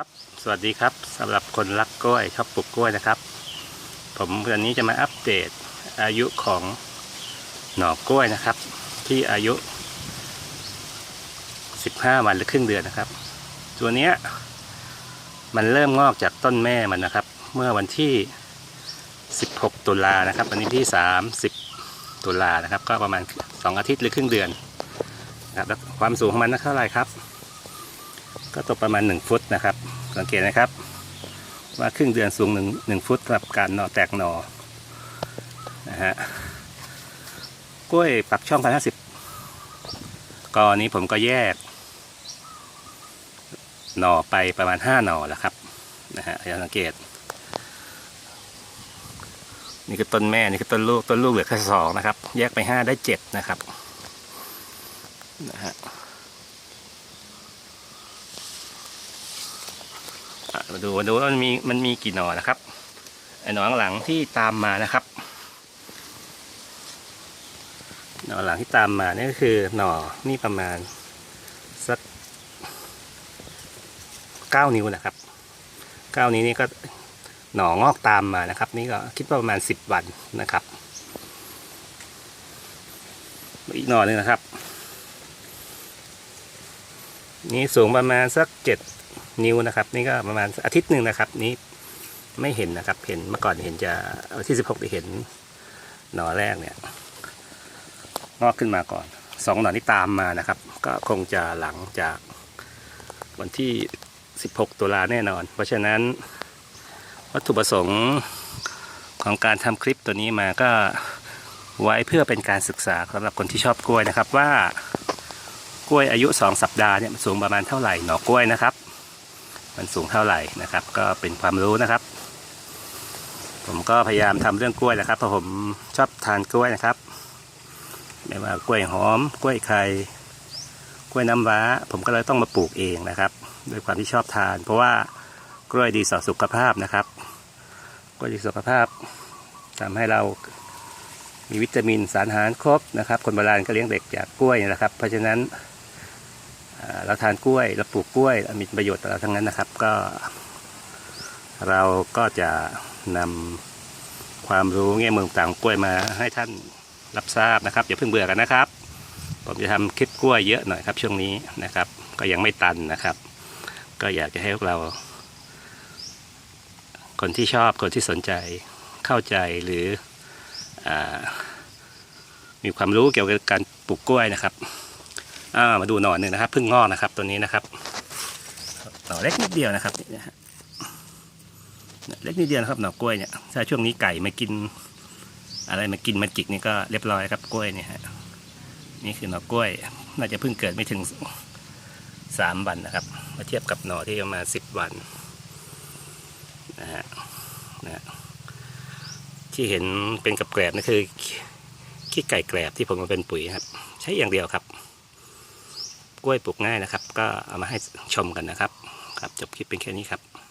ครับสวัสดีครับสำหรับคนรักกล้วยชอบปลูกกล้วยนะครับ ผมวันนี้จะมาอัปเดตอายุของหน่อกล้วยนะครับ ที่อายุ 15 วันหรือครึ่งเดือนนะครับ ตัวเนี้ยมันเริ่มงอกจากต้นแม่มันนะครับ เมื่อวันที่ 16 ตุลานะครับ วันนี้ที่ 30 ตุลานะครับ ก็ประมาณ 2 อาทิตย์หรือครึ่งเดือนนะครับความสูงของมันนะเท่าไหร่ครับ ก็ตกประมาณ 1 ฟุตนะครับ สังเกตนะครับ ว่าครึ่งเดือนสูงหนึ่งหนึ่งฟุตสำหรับการหน่อแตกหน่อนะฮะกล้วยปักช่องพันห้าสิบกอนี้ผมก็แยก หน่อไปประมาณห้าหน่อแล้วครับนะฮะอย่าสังเกต นี่คือต้นแม่ นี่คือต้นลูก ต้นลูกเหลือแค่สองนะครับ แยกไปห้าได้เจ็ดนะครับนะฮะ อะ มาดูมาดูว่ามันมีมันมีกี่หน่อนะครับไอหน่อข้างหลังที่ตามมานะครับ หน่อหลังที่ตามมานี่ก็คือหน่อนี่ประมาณสักเก้านิ้วนะครับเก้านิ้วนี่ก็หน่องอกตามมานะครับ นี่ก็คิดว่าประมาณสิบวันนะครับ อีกหน่อหนึงนะครับ นี่สูงประมาณสักเจ็ด นิ้วนะครับ นี่ก็ประมาณอาทิตย์หนึ่งนะครับ นี้ไม่เห็นนะครับ เห็นเมื่อก่อนเห็นจะวันที่สิบหกเห็นหน่อแรกเนี่ยงอกขึ้นมาก่อนสองหน่อที่ตามมานะครับ ก็คงจะหลังจากวันที่สิบหกตุลาแน่นอน เพราะฉะนั้นวัตถุประสงค์ของการทำคลิปตัวนี้มาก็ไว้เพื่อเป็นการศึกษาสำหรับคนที่ชอบกล้วยนะครับว่ากล้วยอายุสองสัปดาห์เนี่ยสูงประมาณเท่าไหร่หน่อกล้วยนะครับ มันสูงเท่าไหร่นะครับ ก็เป็นความรู้นะครับ ผมก็พยายามทำเรื่องกล้วยนะครับเพราะผมชอบทานกล้วยนะครับไม่ว่ากล้วยหอม กล้วยไข่กล้วยน้ำว้า ผมก็เลยต้องมาปลูกเองนะครับด้วยความที่ชอบทาน เพราะว่ากล้วยดีต่อสุขภาพนะครับกล้วยดีสุขภาพทำให้เรามีวิตามินสารอาหารครบนะครับ คนโบราณก็เลี้ยงเด็กจากกล้วยนะครับ เพราะฉะนั้น เราทานกล้วยเราปลูกกล้วยมีประโยชน์ต่อเราทั้งนั้นนะครับ ก็ เราก็จะนำความรู้แง่มุมต่างของกล้วยมาให้ท่านรับทราบนะครับอย่าเพิ่งเบื่อกันนะครับ ผมจะทำคลิปกล้วยเยอะหน่อยครับ ช่วงนี้นะครับ ก็ยังไม่ตันนะครับ ก็อยากจะให้พวกเรา คนที่ชอบคนที่สนใจเข้าใจหรืออมีความรู้เกี่ยวกับการปลูกกล้วยนะครับ อ่ามาดูหน่อหนึ่งนะครับพิ่งงอกนะครับ ตัวนี้นะครับหน่อเล็กนิดเดียวนะครับนี่นะฮะเล็กนิดเดียวนะครับหน่อกล้วยเนี่ยถ้าช่วงนี้ไก่มากิน อะไรมากินมาจิกนี่ก็เรียบร้อยครับกล้วยเนี่ยฮะนี่คือหน่อกล้วย น่าจะเพิ่งเกิดไม่ถึงสามวันนะครับ มาเทียบกับหน่อที่ประมาณสิบวันนะฮะนะฮะที่เห็นเป็นกับแกลบนี่คือขี้ไก่แกลบที่ผมมาเป็นปุ๋ยครับ ใช้อย่างเดียวครับ ล้วยปลูกง่ายนะครับ ก็เอามาให้ชมกันนะครับ ครับจบคลิปเป็นแค่นี้ครับ